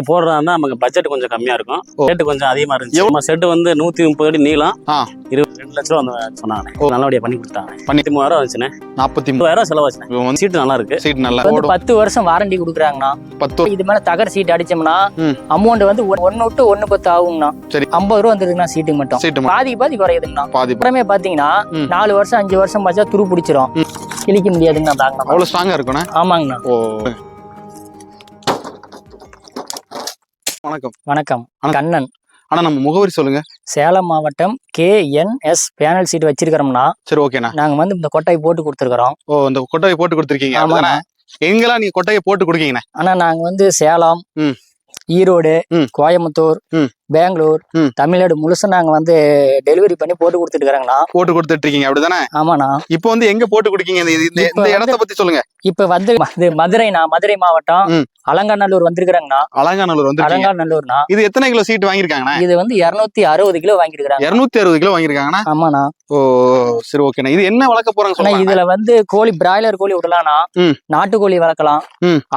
இது போடுறதா நமக்கு பட்ஜெட் கொஞ்சம் கம்மியா இருக்கும். ரேட்டு கொஞ்சம் அதிகமா இருந்துச்சு? நம்ம செட்டு வந்து நூத்தி முப்பது அடி நீளம். ஆ. இருபது ரெண்டு லட்ச ரூபா சொன்னாங்க. நல்லபடியா பண்ணி கொடுத்தாங்க. பண்ணி மூவாயிரம் வந்துச்சுண்ணே. நாற்பத்தி இப்போ வந்து சீட்டு நல்லா இருக்கு. சீட் நல்லா பத்து வருஷம் வாரண்டி கொடுக்குறாங்கண்ணா. பத்து இது மேல தகர சீட் அடிச்சோம்னா. அமௌண்ட் வந்து ஒ- ஒண்ணு விட்டு ஒண்ணு பத்து ஆகுங்கண்ணா. சரி. ஐம்பது ரூபா வந்துருக்குண்ணா சீட்டுக்கு மட்டும். பாதி பாதி குறையுதுங்கண்ணா. பாதி அப்புறமே பாத்தீங்கன்னா. நாலு வருஷம் அஞ்சு வருஷம் பார்த்தா துரு பிடிச்சிரும். கிழிக்க முடியாதுங்கண்ணா தாங்கண்ணா அவ்வளவு ஸ்ட்ராங்கா இருக்குண்ணே ஆமாங்கண்ணா. வணக்கம். வணக்கம். கண்ணன். ஆனா நம்ம முகவரி சொல்லுங்க. சேலம் மாவட்டம் கேஎன்எஸ் பேனல் சீட் வச்சிருக்கிறோம்னா சரி ஓகேண்ணா நாங்க வந்து இந்த கொட்டாய் போட்டு கொடுத்துருக்குறோம். ஓ இந்த கொட்டையை போட்டு கொடுத்துருக்கீங்க. ஆமாண்ணா எங்கெல்லாம் நீங்க கொட்டையை போட்டு கொடுக்கீங்கண்ணே? ஆனா நாங்க வந்து சேலம். ஈரோடு. கோயம்புத்தூர். பெங்களூர். தமிழ்நாடு முழுசும் நாங்க வந்து டெலிவரி பண்ணி போட்டு கொடுத்துட்டு இருக்கிறோங்கண்ணா போட்டு கொடுத்துட்டு இருக்கீங்க அப்படிதானே? ஆமாண்ணா. இப்போ வந்து எங்க போட்டு கொடுக்கீங்க? இந்த இடத்த பத்தி சொல்லுங்க. இப்ப வந்து மதுரைண்ணா மதுரை மாவட்டம். அலங்காநல்லூர் வந்திருக்கிறாங்கண்ணா. அலங்காநல்லூர் வந்து அலங்காநல்லூர்னா இது எத்தனை கிலோ சீட் வாங்கியிருக்காங்கண்ணே? இது வந்து இருநூத்தி அறுபது கிலோ வாங்கியிருக்கிறாங்க இருநூத்தி அறுபது கிலோ வாங்கியிருக்காங்கண்ணா? ஆமாண்ணா. ஓ சரி ஓகேண்ணா இது என்ன வளர்க்க போறாங்க இதுல வந்து கோழி பிராய்லர் கோழி விடலாம்னா. நாட்டுக்கோழி வளர்க்கலாம்.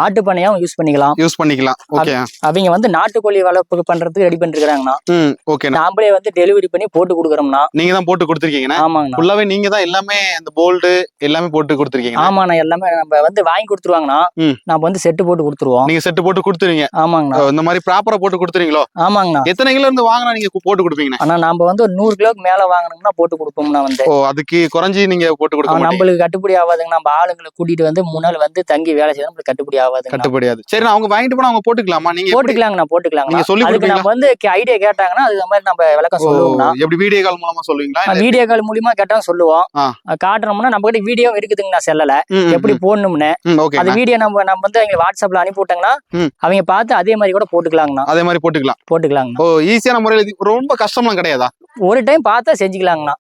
ஆட்டு பண்ணையாவும் யூஸ் பண்ணிக்கலாம். யூஸ் பண்ணிக்கலாம். ஓகே அவங்க வந்து நாட்டுக்கோழி வளர்ப்பு பண்றதுக்கு ரெடி பண்ணிருக்காங்கண்ணா ம் ஓகேண்ணா நாமளே வந்து டெலிவரி பண்ணி போட்டு கொடுக்குறோம்னா நீங்க தான் போட்டு கொடுத்துருக்கீங்கண்ணா? ஆமாங்கண்ணா. ஃபுல்லாவே நீங்க தான் எல்லாமே அந்த போல்டு எல்லாமே போட்டு கொடுத்துருக்கீங்க ஆமாண்ணா எல்லாமே நம்ம வந்து வாங்கி கொடுத்துருவாங்கண்ணா. ம். நம்ம வந்து செட்டு போட்டு கொடுத்துருவோம். நீங்க செட்டு போட்டு கொடுத்துருவீங்க. ஆமாங்கண்ணா. இந்த மாதிரி ப்ராப்பரா போட்டு கொடுத்துருவீங்களோ? ஆமாங்கண்ணா. எத்தனை கிலோ இருந்து வாங்கினா நீங்க போட்டு கொடுப்பீங்கண்ணா? ஆனா நம்ம வந்து ஒரு நூறு கிலோக்கு மேல வாங்கணும்னா போட்டு கொடுப்போம்னா வந்து ஓ அதுக்கு குறைஞ்சி நீங்க போட்டு கொடுக்க நம்மளுக்கு கட்டுப்படி ஆகாதுங்க. நம்ம ஆளுங்களை கூட்டிட்டு வந்து மூணு நாள் வந்து தங்கி வேலை செய்ய நம்மளுக்கு கட்டுப்படி ஆகாதுங்க. கட்டுப்படியாது. சரி நான் அவங்க வாங்கிட்டு போனா அவங்க போட்டுக்கலாமா? நீங்க எப்படி- போட்டுக்கலாங்கண்ணா போட்டுக்கலாங்கண்ணா நீங்க சொல்லி அதுக்கு நம்ம வந்து ஐடியா கேட்டாங்கன்னா அது மாதிரி நம்ம விளக்கம் சொல்லுவோம்னா. எப்படி வீடியோ கால் மூலமா சொல்லுவீங்களா? வீடியோ கால் மூலியமா கேட்டாலும் சொல்லுவோம். அது காட்டுறோம்னா நம்ம கிட்ட வீடியோ இருக்குதுங்கண்ணா செல்லல. ம், ம், எப்படி போடணும்னு. அந்த வீடியோ நம்ம நம்ம வந்து அவங்க வாட்ஸ்அப்ல அனுப்பி விட்டாங்கன்னா. அவங்க பார்த்து அதே மாதிரி கூட போட்டுக்கலாங்கண்ணா. அதே மாதிரி போட்டுக்கலாம். போட்டுக்கலாங்கண்ணா. ஓ ஈஸியான முறையில ரொம்ப கஷ்டம்லாம் கிடையாதா? ஒரு டைம் பார்த்தா செஞ்சுக்கலாங்கண்ணா.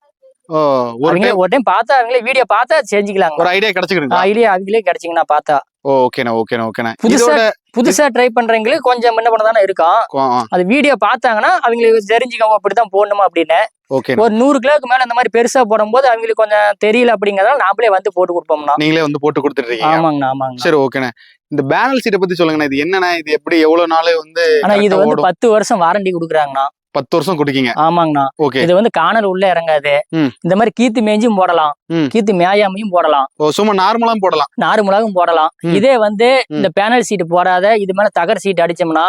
ஒரு ஒரு டைம் பார்த்தா அவங்களே வீடியோ பார்த்தா செஞ்சுக்கலாங்க. ஒரு ஐடியா கிடைச்சிக்கிடுங்களா இதுலயே அவங்களே கிடைச்சிங்கண்ணா பார்த்தா. ஓகேண்ணா ஓகேண்ணா ஓகேண்ணா புதுசா புதுசா ட்ரை பண்றவங்களுக்கு கொஞ்சம் என்ன பண்ணதானே இருக்கும். அது வீடியோ பார்த்தாங்கன்னா அவங்களுக்கு தெரிஞ்சுக்கோ அப்படிதான் போடணுமா அப்படின்னு. ஒரு நூறு கிலோக்கு மேல இந்த மாதிரி பெருசா போடும்போது அவங்களுக்கு கொஞ்சம் தெரியல அப்படிங்கறதால நாமளே வந்து போட்டு கொடுப்போம்னா நீங்களே வந்து போட்டு கொடுத்துருக்கீங்க ஆமாங்கண்ணா ஆமாங்கண்ணா. சரி ஓகேண்ணா இந்த பேனல் சீட்டை பத்தி சொல்லுங்கண்ணா. இது என்னண்ணா? இது எப்படி எவ்வளவு நாள் வந்து ஆனா இது வந்து? பத்து வருஷம் வாரண்டி கொடுக்குறாங்கண்ணா. பத்து வருஷம் கொடுக்கீங்க. ஆமாங்கண்ணா. ஓகே இது வந்து காணல் உள்ள இறங்காது. இந்த மாதிரி கீத்து மேஞ்சும் போடலாம். கீத்து மேயாமையும் போடலாம். சும்மா நார்மலா போடலாம். நாறு மிளகும் போடலாம். இதே வந்து. இந்த பேனல் சீட் போடாத இது மேல தகர சீட் அடிச்சோம்னா.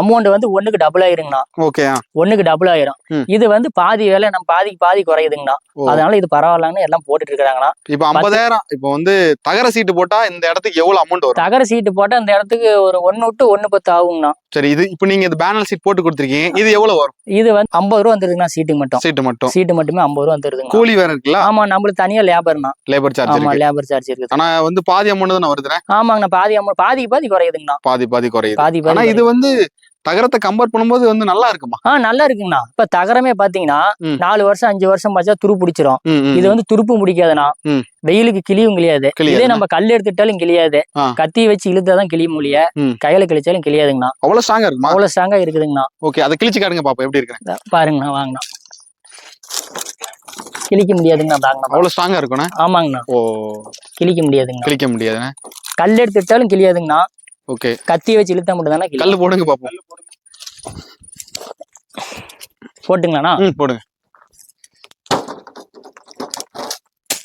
அமௌண்ட் வந்து ஒண்ணுக்கு டபுள் ஆயிருங்கண்ணா. ஓகே ஒண்ணுக்கு டபுள் ஆயிரும். இது வந்து பாதி வேலை நம்ம பாதிக்கு பாதி குறையுதுங்கண்ணா. அதனால இது பரவாயில்லன்னு எல்லாம் போட்டுட்டு இருக்காங்கண்ணா இப்போ ஐம்பதாயிரம் இப்போ வந்து தகர சீட்டு போட்டா இந்த இடத்துக்கு எவ்வளவு அமௌண்ட் வரும்? தகர சீட்டு போட்டா இந்த இடத்துக்கு ஒரு ஒண்ணு விட்டு ஒண்ணு பத்து ஆகுங்கண்ணா. சரி இது இப்போ நீங்க இந்த பேனல் சீட் போட்டு கொடுத்துருக்கீங்க. இது எவ்வளவு வரும்? இது வந்து ஐம்பது ரூபா வந்துருதுங்கண்ணா சீட்டுக்கு மட்டும். சீட்டு மட்டும். சீட்டு மட்டுமே ஐம்பது ரூபா வந்துருதுங்க கூலி வேற இருக்குல்ல? ஆமா நம்மளுக்கு தனியா லேபர்ண்ணா லேபர் சார்ஜ் ஆமா இருக்கு. லேபர் சார்ஜ் இருக்குது ஆனா வந்து பாதி அமௌண்ட் தானே வருதுண்ணே? ஆமாங்கண்ணா பாதி அமௌண்ட் பாதிக்கு பாதி குறையுதுங்கண்ணா. பாதி பாதி குறையுது. பாதி பாதி இது வந்து தகரத்தை கம்பேர் பண்ணும்போது வந்து நல்லா இருக்குமா? ஆ நல்லா இருக்குங்கண்ணா. இப்ப தகரமே பாத்தீங்கன்னா. நாலு வருஷம் அஞ்சு வருஷம் பார்த்தா துரு பிடிச்சிரும். இது வந்து துருப்பு முடிக்காதுண்ணா. வெயிலுக்கு கிளியும் கிளியாது. இதே நம்ம கல் எடுத்துட்டாலும் கிளியாது. கத்தி வச்சு இழுத்தாதான் கிளிய முடிய. கையில கிழிச்சாலும் கிளியாதுங்கண்ணா. அவ்வளவு ஸ்ட்ராங்கா இருக்குமா? அவ்வளவு ஸ்ட்ராங்கா இருக்குதுங்கண்ணா. ஓகே அதை கிழிச்சு காட்டுங்க பாப்போம். எப்படி இருக்கு பாருங்கண்ணா வாங்கண்ணா. கிழிக்க முடியாதுங்கண்ணா தாங்கண்ணா அவ்வளவு ஸ்ட்ராங்கா இருக்கும்ண்ணே? ஆமாங்கண்ணா. ஓ. கிழிக்க முடியாதுங்கண்ணா. கிழிக்க முடியாதுண்ணே? கல் எடுத்துட்டாலும் கிளியாதுங்கண்ணா. ஓகே. கத்தி வச்சு இழுத்தா மட்டும் தானே கல்லு போடுங்க பாப்போம். போட்டுங்களாண்ணா? ம் போடுங்க.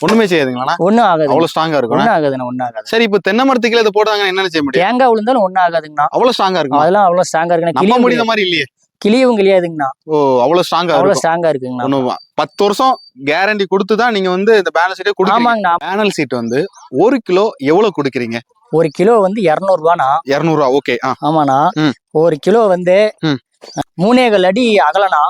ஒண்ணுமே செய்யாதுங்களாண்ணா? ஒண்ணும் ஆகாது அவ்வளவு ஸ்ட்ராங்கா இருக்கும் ஒண்ணும் ஆகாதுண்ணா ஒண்ணும் ஆகாது. சரி இப்போ தென்னை மரத்துக்குள்ள இதை போட்டாங்க என்னென்ன செய்ய முடியும்? தேங்காய் விழுந்தாலும் ஒண்ணும் ஆகாதுங்கண்ணா. அவ்வளவு ஸ்ட்ராங்கா இருக்கும் அதெல்லாம் அவ்வளவு ஸ்ட்ராங்கா இருக்குண்ணா. நம்ப கிளியும் முடியுத மாதிரி இல்லையே. கிளியவும் கிளியாதுங்கண்ணா. ஓ அவ்வளவு ஸ்ட்ராங்கா அவ்வளவு ஸ்ட்ராங்கா இருக்குங்கண்ணா. ஒண்ணு பத்து வருஷம் கேரண்டி கொடுத்து தான் நீங்க வந்து இந்த பேனல் சீட்டை கொடுக்குறீங்க. பேனல் சீட் வந்து ஒரு கிலோ எவ்வளவு கொடுக்குறீங்க? ஒரு கிலோ வந்து இருநூறு ரூபாண்ணா இருநூறுவா ஓகே ஆமாண்ணா. ஒரு கிலோ வந்து ம். மூணேகால் அடி அகலனா.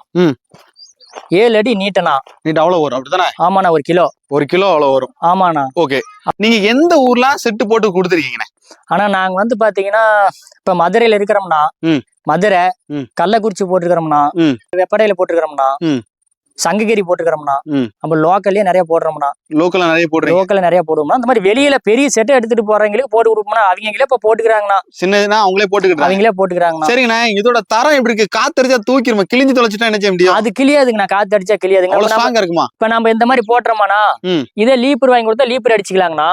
ஏழு அடி நீட்டனா நீட் அவ்வளவு வரும் அப்படிதானே ஆமாண்ணா ஒரு கிலோ ஒரு கிலோ அவ்வளவு வரும் ஆமாண்ணா ஓகே நீங்க எந்த ஊர்ல செட்டு போட்டு கொடுத்துருக்கீங்கண்ணே ஆனா நாங்க வந்து பாத்தீங்கன்னா இப்ப மதுரையில இருக்கிறோம்னா. மதுரை. கள்ளக்குறிச்சி போட்டிருக்கிறோம்னா. வெப்படையில போட்டிருக்கிறோம்னா. சங்ககிரி போட்டுக்கிறோம்னா. நம்ம லோக்கல்லயே நிறைய போடுறோம்னா லோக்கல்ல நிறைய போடுறீங்க. லோக்கல்ல நிறைய போடுவோம்னா அந்த மாதிரி வெளியில பெரிய செட்டை எடுத்துட்டு போறவங்களுக்கு போட்டு கொடுப்போம்னா அவங்களே இப்ப போட்டுக்கிறாங்கண்ணா. சின்னதுன்னா அவங்களே போட்டுக்கிட்டாங்க அவங்களே போட்டுக்கிறாங்கண்ணா. சரிங்கண்ணா இதோட தரம் எப்படி இருக்கு? காத்தடிச்சா தூக்கிருமா கிழிஞ்சு தொலைச்சிட்டா என்ன செய்ய முடியும்? அது கிளியாதுங்கண்ணா காத்து அடிச்சா கிளியாதுங்க ஸ்ட்ராங்கா இருக்குமா? இப்ப நம்ம இந்த மாதிரி போட்டுறோமாண்ணா ம். இதே லீப்பர் வாங்கி கொடுத்தா லீப்பர் அடிச்சுக்கலாங்கண்ணா.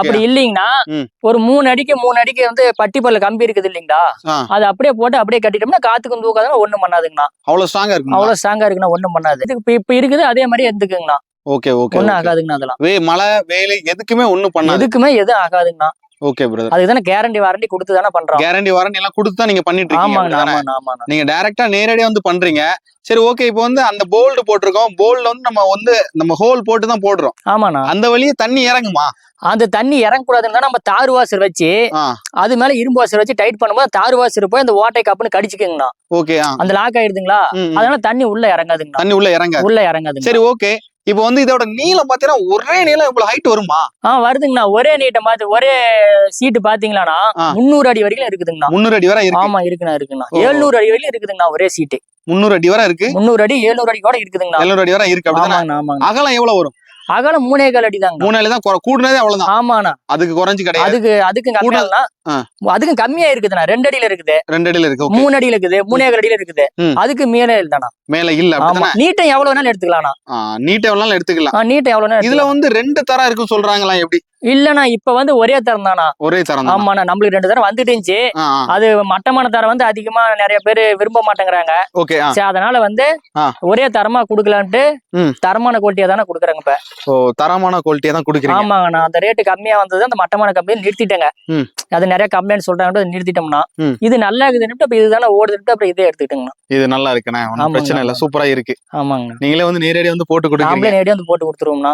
அப்படி இல்லைங்கண்ணா ம். ஒரு மூணு அடிக்கு மூணு அடிக்கு வந்து பட்டி பல்ல கம்பி இருக்குது இல்லைங்களா. அது அப்படியே போட்டு அப்படியே கட்டிட்டோம்னா காத்துக்கும் தூக்காதுன்னா ஒண்ணும் பண்ணாதுங்கண்ணா. அவ்வளவு ஸ்ட்ராங்கா இருக்குமா? அவ்வளவு ஸ்ட்ராங்கா இருக்குண்ணா ஒண்ணும் பண்ணாது. இதுக்கு இப்ப இப்ப இருக்குது அதே மாதிரி எடுத்துக்குங்கண்ணா. ஓகே ஓகே ஒண்ணும் ஆகாதுங்கண்ணா அதெல்லாம். வே மழை வேலை எதுக்குமே ஒண்ணும் பண்ணாது. எதுக்குமே எதுவும் ஆகாதுங்கண்ணா. ஓகே பிரதர் அதுக்கு தானே கேரண்டி வாரண்டி கொடுத்து தானே பண்றோம். கேரண்டி வாரண்டி எல்லாம் கொடுத்து தான் நீங்க பண்ணிட்டு இருக்கீங்க நீங்க டைரக்டா நேரடியா வந்து பண்றீங்க. சரி ஓகே இப்போ வந்து அந்த போல்டு போட்டிருக்கோம். போல்ட்ல வந்து நம்ம வந்து நம்ம ஹோல் போட்டு தான் போடுறோம். ஆமாண்ணா. அந்த வழியே தண்ணி இறங்குமா? அந்த தண்ணி இறங்கக்கூடாதுன்னா நம்ம தார் வாசர் வச்சு அது மேல இரும்பு வாசர் வச்சு டைட் பண்ணும்போது தார் வாசர் போய் அந்த ஓட்டை கப்புன்னு கடிச்சுக்குங்கண்ணா. ஓகே அந்த லாக் ஆயிடுதுங்களா. அதனால தண்ணி உள்ள இறங்காதுங்கண்ணா. தண்ணி உள்ள இறங்காது. உள்ள இறங்காதுங்க சரி ஓகே இப்போ வந்து இதோட நீளம் பாத்தீங்கன்னா ஒரே நீளம் இவ்வளவு ஹைட் வருமா? ஆ வருதுங்கண்ணா. ஒரே நீட்டை பார்த்து ஒரே சீட்டு பாத்தீங்களாண்ணா. முந்நூறு அடி வரைக்கும் இருக்குதுங்கண்ணா. முந்நூறு அடி வரை இருக்கு? ஆமா இருக்குண்ணா இருக்குண்ணா. எழுநூறு அடி வரைக்கும் இருக்குதுங்கண்ணா ஒரே சீட்டு முந்நூறு அடி வரை இருக்கு? முந்நூறு அடி எழுநூறு அடி கூட இருக்குதுங்கண்ணா. எழுநூறு அடி வரை இருக்கு ஆமாங்கண்ணா. அகலம் எவ்வளவு வரும்? அகலம் மூணே கால் அடி தாங்க மூணு அடி தான் குறை- கூடுனதே அவ்வளவுதான். ஆமாண்ணா. அதுக்கு குறைஞ்சு கிடையாது. அதுக்கு அதுக்கும் கூட- கம்மியானா ஆ. அதுக்கும் கம்மியா இருக்குதுண்ணா. ரெண்டு அடியில இருக்குது. ரெண்டு அடியில இருக்கு மூணு அடியில இருக்குது. மூணே கால் அடியில இருக்குது. அதுக்கு மேலே இல்லைண்ணா. மேல இல்ல ஆமா. நீட்டம் எவ்வளவு வேணாலும் எடுத்துக்கலாம்ண்ணா. நீட் எவ்வளவு எடுத்துக்கலாம். ஆ, நீட்டம் எவ்வளவு இதுல. வந்து ரெண்டு தரம் இருக்கும் சொல்றாங்களா எப்படி? இல்லண்ணா இப்ப வந்து ஒரே தரம் தானா ஒரே தரம் ஆமாண்ணா நம்மளுக்கு ரெண்டு தரம் வந்துட்டு இருந்துச்சு. அது மட்டமான தரம் வந்து அதிகமா நிறைய பேர் விரும்ப மாட்டேங்கிறாங்க. ஓகே அதனால வந்து. ஒரே தரமா குடுக்கலான்ட்டு. தரமான குவாலிட்டியா தானே குடுக்குறாங்க இப்ப. ஓ தரமான குவாலிட்டியா தான் குடுக்குறீங்க? ஆமாங்கண்ணா அந்த ரேட்டு கம்மியா வந்தது அந்த மட்டமான கம்பெனி நிறுத்திட்டேங்க. அது நிறைய கம்ப்ளைண்ட் சொல்றாங்க நிறுத்திட்டோம்னா. இது நல்லா இருக்குதுன்னு அப்ப இதுதானே ஓடுதுட்டு அப்புறம் இதே எடுத்துக்கிட்டோங்கண்ணா. இது நல்லா இருக்குண்ணே ஆமாங்க, பிரச்சனை இல்ல ஆமாங்க. சூப்பரா இருக்கு. ஆமாங்கண்ணா. நீங்களே வந்து நேரடியா வந்து போட்டு நாமளே நேரடியா வந்து போட்டு கொடுத்துருவோம்னா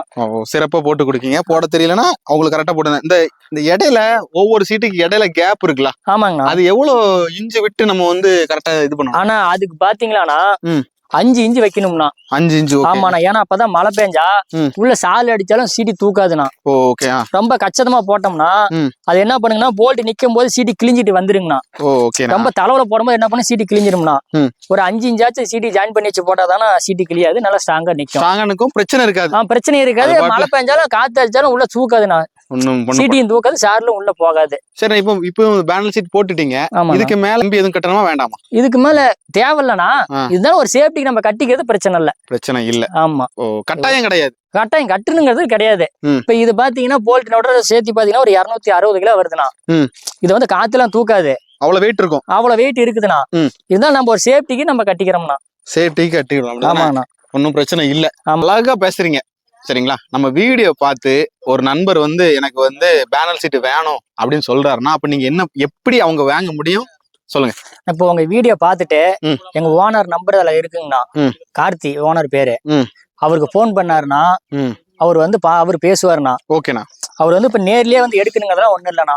சிறப்பா போட்டு கொடுக்கீங்க. போட தெரியலன்னா அவங்களுக்கு கரெக்டா போடுங்க இந்த இந்த இடையில ஒவ்வொரு சீட்டுக்கு இடையில கேப் இருக்குல்ல? ஆமாங்கண்ணா. அது எவ்வளவு இன்ச்சு விட்டு நம்ம வந்து கரெக்டா இது பண்ணணும்? ஆனா அதுக்கு பாத்தீங்களாண்ணா ம். அஞ்சு இன்ச்சு வைக்கணும்னா. அஞ்சு இன்ச்சு ஓகே ஆமாண்ணா ஏன்னா அப்பதான் மழை பெஞ்சா. உள்ள சால் அடிச்சாலும் சீட்டி தூக்காதுண்ணா. ஓகே ரொம்ப கச்சிதமா போட்டோம்னா. அது என்ன பண்ணுங்கன்னா போல்ட் நிக்கும் போது சீட்டி கிழிஞ்சிட்டு வந்துருங்கண்ணா. ஓகே ரொம்ப தலைவல போடும்போது என்ன பண்ணு சீட்டி கிழிஞ்சிரும்னா. ஒரு அஞ்சு இன்ச்சாச்சும் சீட்டி ஜாயின் பண்ணி வச்சு போட்டாதானே சீட்டி கிழியாது நல்லா ஸ்ட்ராங்கா நிக்கும். பிரச்சனை இருக்காது. பிரச்சனை இருக்காது மழை பெஞ்சாலும் காத்து அடிச்சாலும் உள்ள தூக்காதுண்ணா. சீட்டியும் தூக்காது சார்லும் உள்ள போகாது. சரி இப்போ இப்போ பேனல் சீட் போட்டுட்டீங்க. இதுக்கு மேல நம்பி எதுவும் கட்டணுமா வேண்டாமா? இதுக்கு மேல தேவையில்லண்ணா. ஆ. இதுதான் ஒரு சேஃப்டிக்கு நம்ம கட்டிக்கிறது பிரச்சனை இல்ல. பிரச்சனை இல்ல. ஆமா. கட்டாயம் கிடையாது. கட்டாயம் கட்டணுங்கிறது கிடையாது. இப்ப இது பாத்தீங்கன்னா போல்ட்டினோட சேர்த்து பாத்தீங்கன்னா ஒரு இருநூத்தி அறுபது கிலோ வருதுண்ணா. ம். இது வந்து காத்துலாம் தூக்காது. அவ்வளவு வெயிட் இருக்கும். அவ்வளவு வெயிட் இருக்குதுண்ணா. இருந்தாலும் நம்ம ஒரு சேஃப்டிக்கு நம்ம கட்டிக்கிறோம்னா சேஃப்டி கட்டிக்கலாம். ஆமாண்ணா. ஒன்றும் பிரச்சனை இல்ல. அழகா பேசுறீங்க. சரிங்களா நம்ம வீடியோ பார்த்து ஒரு நண்பர் வந்து எனக்கு வந்து பேனல் சீட் வேணும் அப்படின்னு சொல்றாருன்னா அப்ப நீங்க என்ன எப்படி அவங்க வாங்க முடியும் சொல்லுங்க இப்போ உங்க வீடியோ பார்த்துட்டு. எங்க ஓனர் நம்பர் அதுல இருக்குங்கண்ணா. கார்த்தி ஓனர் பேரு. அவருக்கு ஃபோன் பண்ணாருன்னா. அவர் வந்து அவர் பேசுவாருண்ணா ஓகேண்ணா அவர் வந்து இப்ப நேர்லயே வந்து எடுக்கணுங்கிறதெல்லாம் ஒண்ணும் இல்லைண்ணா.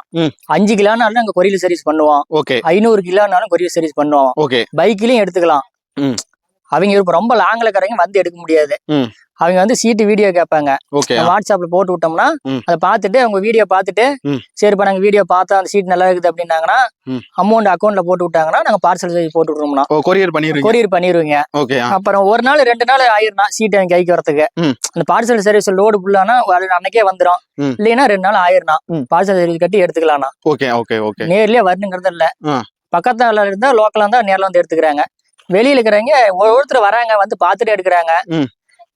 அஞ்சு கிலோனாலும் நாங்க கொரியர் சர்வீஸ் பண்ணுவோம் ஓகே ஐநூறு கிலோனாலும் கொரியர் சர்வீஸ் பண்ணுவோம் ஓகே பைக்லயும் எடுத்துக்கலாம். அவங்க இப்ப ரொம்ப லாங்ல இருக்கிறவங்க வந்து எடுக்க முடியாது. அவங்க வந்து சீட்டு வீடியோ கேட்பாங்க வாட்ஸ்அப்ல போட்டு விட்டோம்னா. அதை பார்த்துட்டு அவங்க வீடியோ பார்த்துட்டு. சரிப்பா நாங்க வீடியோ பார்த்தா அந்த சீட் நல்லா இருக்குது அப்படின்னாங்கன்னா. அமௌண்ட் அக்கௌண்ட்ல போட்டு விட்டாங்கன்னா நாங்க பார்சல் போட்டு விட்டுருவோம்னா கொரியர் பண்ணிடுவீங்க கொரியர் பண்ணிடுவீங்க ஓகே அப்புறம் ஒரு நாள் ரெண்டு நாள் ஆயிருந்தா சீட் அவங்க கைக்கு வரதுக்கு ம். அந்த பார்சல் சர்வீஸ் லோடு ஃபுல்லானா அன்னைக்கே வந்துடும். இல்லைன்னா ரெண்டு நாள் ஆயிருந்தா ம். பார்சல் சர்வீஸ் கட்டி எடுத்துக்கலாம்னா ஓகே ஓகே ஓகே நேர்லயே வரணுங்கிறது இல்ல. பக்கத்துல இருந்தா லோக்கலா இருந்தா நேர்ல வந்து எடுத்துக்கிறாங்க வெளியில இருக்கிறவங்க ஒரு ஒருத்தர் வராங்க வந்து பார்த்துட்டு எடுக்கிறாங்க.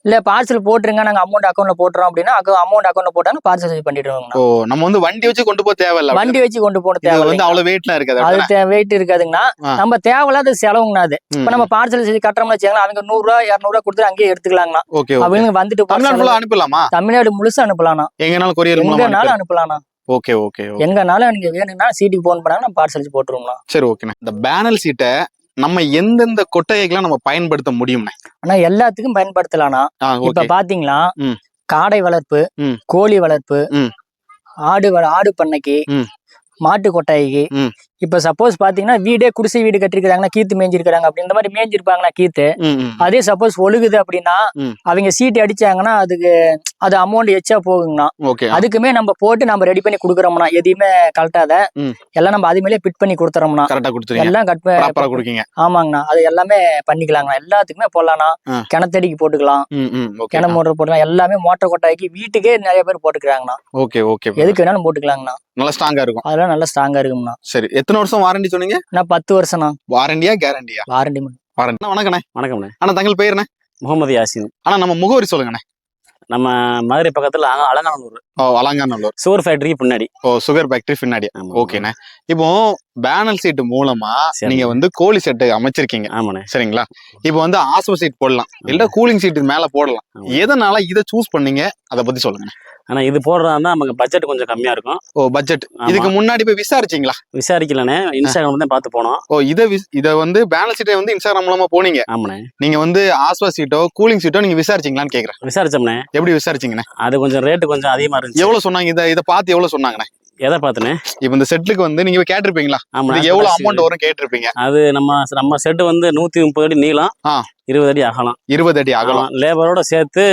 இல்ல பார்சல் போட்டுருங்க நாங்க அமௌண்ட் அக்கௌண்ட்ல போட்டுறோம் அப்படின்னா அமௌண்ட் அக்கௌண்ட்ல போட்டாங்க பார்சல் சர்வீஸ் பண்ணிடுவாங்க ஓ நம்ம வந்து வண்டி வச்சு கொண்டு போக தேவையில்ல வண்டி வச்சு கொண்டு போன தேவை வந்து அவ்வளவு வெயிட்லாம் இருக்காது அது? வெயிட் இருக்காதுங்கண்ணா. ஆ. நம்ம தேவையில்லாத செலவுங்கண்ணா அது. இப்ப நம்ம பார்சல் செஞ்சு கட்டுறோம்னு வச்சுக்கலாம் அவங்க நூறு ரூபா இருநூறு ரூபா கொடுத்து அங்கேயே எடுத்துக்கலாங்கண்ணா. அவங்க வந்துட்டு தமிழ்நாடு அனுப்பலாமா? தமிழ்நாடு முழுசா அனுப்பலாம்ண்ணா எங்கனாலும் கொரியர் மூலமா எங்கனாலும் அனுப்பலாம்ண்ணா ஓகே ஓகே எங்கனாலும் நீங்க வேணும்னா சீட்டுக்கு போன் பண்ணாங்க நம்ம பார்சல் வச்சு போட்டுருவோம்ண்ணா சரி ஓகேண்ணே. இந்த பேனல் சீட்டை நம்ம எந்தெந்த கொட்டையெல்லாம் நம்ம பயன்படுத்த முடியும்ண்ணே ஆனா எல்லாத்துக்கும் பயன்படுத்தலாம்ண்ணா ஆ இப்ப பாத்தீங்களா. காடை வளர்ப்பு. கோழி வளர்ப்பு. ஆடு ஆடு பண்ணைக்கு. மாட்டு கொட்டாய்க்கு. இப்ப சப்போஸ் பாத்தீங்கன்னா வீடே குடிசை வீடு கட்டிருக்காங்கன்னா கீத்து மேய்ஞ்சிருக்காங்க அப்படி இந்த மாதிரி மேய்ஞ்சிருப்பாங்கன்னா கீத்து. அதே சப்போஸ் ஒழுகுது அப்படின்னா. அவங்க சீட்டு அடிச்சாங்கன்னா அதுக்கு அது அமௌண்ட் எச்சா போகுங்கண்ணா. அதுக்குமே நம்ம போட்டு நம்ம ரெடி பண்ணி கொடுக்குறோம்னா எதையுமே கழட்டாத. ம். எல்லாம் நம்ம அது மேலே ஃபிட் பண்ணி கொடுத்துறோம்னா எல்லாம் கட் கொடுக்கீங்க. ஆமாங்கண்ணா. அது எல்லாமே பண்ணிக்கலாங்கண்ணா. எல்லாத்துக்குமே போடலாம்ண்ணா. கிணத்தடிக்கு போட்டுக்கலாம். கிண மோட்டர் போட்டுக்கலாம். எல்லாமே மோட்டர் கொட்டாய்க்கு வீட்டுக்கே நிறைய பேர் போட்டுக்கிறாங்கண்ணா. Okay okay. எதுக்கு வேணாலும் போட்டுக்கலாங்கண்ணா. நல்லா ஸ்ட்ராங்கா இருக்கும். அதெல்லாம் நல்லா ஸ்ட்ராங்கா இருக்கும்ண்ணா சரி எத்தனை வருஷம் வாரண்டி சொன்னீங்க? நான் பத்து வருஷம்ண்ணா. வாரண்டியா கேரண்டியா வாரண்டி வாரண்டி வணக்கண்ணே வணக்கம்ண்ணே. அண்ணா தங்கள் பேருண்ணே முகமது யாசின். ஆனா நம்ம முகவரி சொல்லுங்கண்ணே. நம்ம மதுரை பக்கத்துல அலங்காநல்லூர் ஓ அலங்காநல்லூர். சுகர் ஃபேக்டரி பின்னாடி. ஓ சுகர் ஃபேக்டரி பின்னாடி. ஓகேண்ணே இப்போ பேனல் சீட் மூலமா. நீங்க வந்து கோழி செட்டு அமைச்சிருக்கீங்க. ஆமாண்ணே. சரிங்களா? இப்போ வந்து ஆஸ்வ சீட் போடலாம். இல்ல கூலிங் சீட் மேல போடலாம். எதனால இதை சூஸ் பண்ணீங்க? அதை பத்தி சொல்லுங்க. ஆனா இது போடுறதா நமக்கு பட்ஜெட் கொஞ்சம் கம்மியா இருக்கும். ஓ பட்ஜெட். இதுக்கு முன்னாடி போய் விசாரிச்சீங்களா? விசாரிக்கலண்ணே. இன்ஸ்டாகிராம் தான் பார்த்து போனோம். ஓ இதை இதை வந்து பேனல் சீட்டை வந்து இன்ஸ்டாகிராம் மூலமா போனீங்க. ஆமாண்ணே. நீங்க வந்து ஆஸ்வா சீட்டோ கூலிங் சீட்டோ நீங்க விசாரிச்சீங்களான்னு கேக்குறேன். விசாரிச்சோம்ண்ணே. எப்படி விசாரிச்சீங்கண்ணே? அது கொஞ்சம் ரேட்டு கொஞ்சம் அதிகமா இருந்துச்சு எவ்வளவு சொன்னாங்க? இதை இதை பார்த்து எவ்வளவு சொன்னாங்கண்ணே? எதை பார்த்துனே இப்போ இந்த செட்டுக்கு வந்து நீங்க கேட்டிருப்பீங்களா? ஆமா எவ்வளவு அமௌண்ட் வரும் கேட்டிருப்பீங்க? அது நம்ம நம்ம செட்டு வந்து நூத்தி முப்பது அடி நீளம். இருபது அடி அகலம். இருபது அடி அகலம். லேபரோட சேர்த்து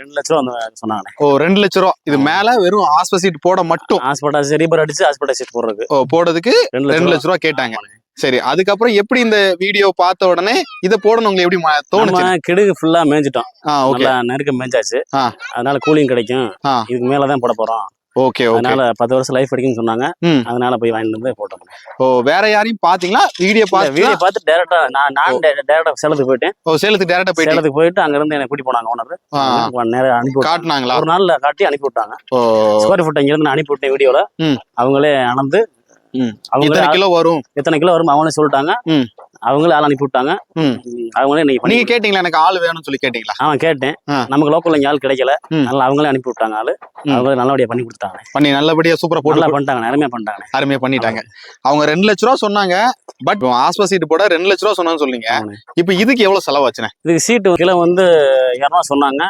ரெண்டு லட்ச ரூபா சொன்னாங்க ஓ ரெண்டு லட்ச ரூபா. இது மேல வெறும் ஆஸ்பா சீட் போட மட்டும். ஹாஸ்பிட்டல் ரீபர் அடிச்சு ஹாஸ்பிட்டல் சீட் போடுறதுக்கு ஓ போடுறதுக்கு ரெண்டு லட்ச ரூபா. கேட்டாங்க. சரி அதுக்கப்புறம் எப்படி இந்த வீடியோ பார்த்த உடனே இதை போடணும் எப்படி தோணுச்சு? கிடுகு ஃபுல்லா மேய்ஞ்சிட்டோம். ஓகே நல்லா நெருக்க மேய்ஞ்சாச்சு. ஆ. அதனால கூலிங் கிடைக்கும். இதுக்கு மேலதான் போட போறோம். ஓகே அதனால பத்து வருஷம் லைஃப் அடிக்கும்னு சொன்னாங்க. அதனால போய் வாங்கிட்டு வந்து போட்டோம். ஓ வேற யாரையும் பாத்தீங்களா வீடியோ பார்த்து வீடியோ பார்த்து டேரக்டா நான் நான் டேரக்டா சேலத்துக்கு போயிட்டேன். ஓ சேலத்துக்கு டேரக்டா போயிட்டு சேலத்துக்கு போயிட்டு அங்க இருந்து என்ன கூட்டி போனாங்க ஓனர் நேரம் அனுப்பி. காட்டுனாங்களா? ஒரு நாள்ல காட்டி அனுப்பி விட்டாங்க. ஸ்கொயர் ஃபுட் இங்க இருந்து அனுப்பி விட்டேன் வீடியோல. அவங்களே அளந்து இத்தனை கிலோ வரும்? எத்தனை கிலோ வரும் அவங்களே சொல்லிட்டாங்க. அவங்களே ஆள் அனுப்பி விட்டாங்க அவங்களே இன்னைக்கு நீங்க கேட்டீங்களா எனக்கு ஆள் வேணும்னு சொல்லி கேட்டீங்களா? அவன் கேட்டேன். ஆ. நமக்கு லோக்கல்ல இங்க ஆள் கிடைக்கல. அதனால அவங்களே அனுப்பி விட்டாங்க ஆளு. அவங்களே நல்லபடியா பண்ணி கொடுத்தாங்க. பண்ணி நல்லபடியா சூப்பரா போட்டு நல்லா பண்ணிட்டாங்க அருமையா பண்ணிட்டாங்க. அருமையா பண்ணிட்டாங்க. அவங்க ரெண்டு லட்ச ரூபா சொன்னாங்க பட் ஆஸ்பா சீட் போட ரெண்டு லட்ச ரூபா சொன்னான்னு சொன்னீங்க. ஆமாண்ணே. இப்போ இதுக்கு எவ்வளவு செலவாச்சுண்ணே? இதுக்கு சீட்டு கிலோ வந்து இரநூறுவா சொன்னாங்க.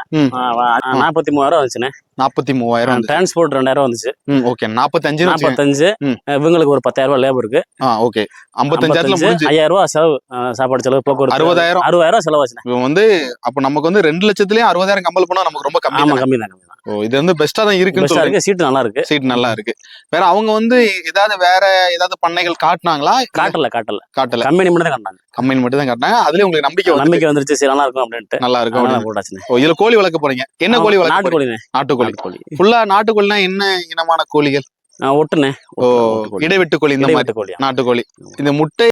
நாற்பத்தி மூவாயிரம் வந்துச்சுண்ணே. நாற்பத்தி மூவாயிரம். டிரான்ஸ்போர்ட் ரெண்டாயிரம் வந்துச்சு. ஓகே. நாற்பத்தஞ்சு நாற்பத்தஞ்சு. இவங்களுக்கு ஒரு பத்தாயிரம் லேபருக்கு ஓகே ஐம்பத்தஞ்சாயிரத்துல ஐயாயிரம் ரூபாய் செலவு சாப்பாடு செலவு போக்குவரத்து அறுபதாயிரம். அறுபதாயிரம் செலவாச்சுண்ணே. இப்போ வந்து அப்ப நமக்கு வந்து ரெண்டு லட்சத்துலயே அறுபதாயிரம் கம்பல் பண்ணா நமக்கு ரொம்ப கம்மி? கம்மி தான் ஓ இது வந்து பெஸ்டா தான் இருக்குன்னு இருக்கு சீட்டு நல்லா இருக்கு. சீட் நல்லா இருக்கு. வேற அவங்க வந்து ஏதாவது வேற ஏதாவது பண்ணைகள் காட்டினாங்களா? காட்டல காட்டல. காட்டல. கம்பெனி மட்டும் தான் காட்டினாங்க. கம்பெனி மட்டும் தான் காட்டினாங்க. அதுலயே உங்களுக்கு நம்பிக்கை நம்பிக்கை வந்துருச்சு சரி நல்லா இருக்கும் அப்படின்ட்டு. நல்லா இருக்கும். போட்டாச்சுண்ணே. ஓ இதுல கோழி வளர்க்க போறீங்க. என்ன கோழி வளர்க்க நாட்டுக்கோழி. நாட்டுக்கோழி. ஃபுல்லா நாட்டுக்கோழினா என்ன இனமான கோழிகள்? ஆ, ஒட்டுண்ணே ஓ ஒட்டு கோழி. இடைவெட்டு கோழி இந்த மாதிரி நாட்டுக்கோழி. இந்த முட்டை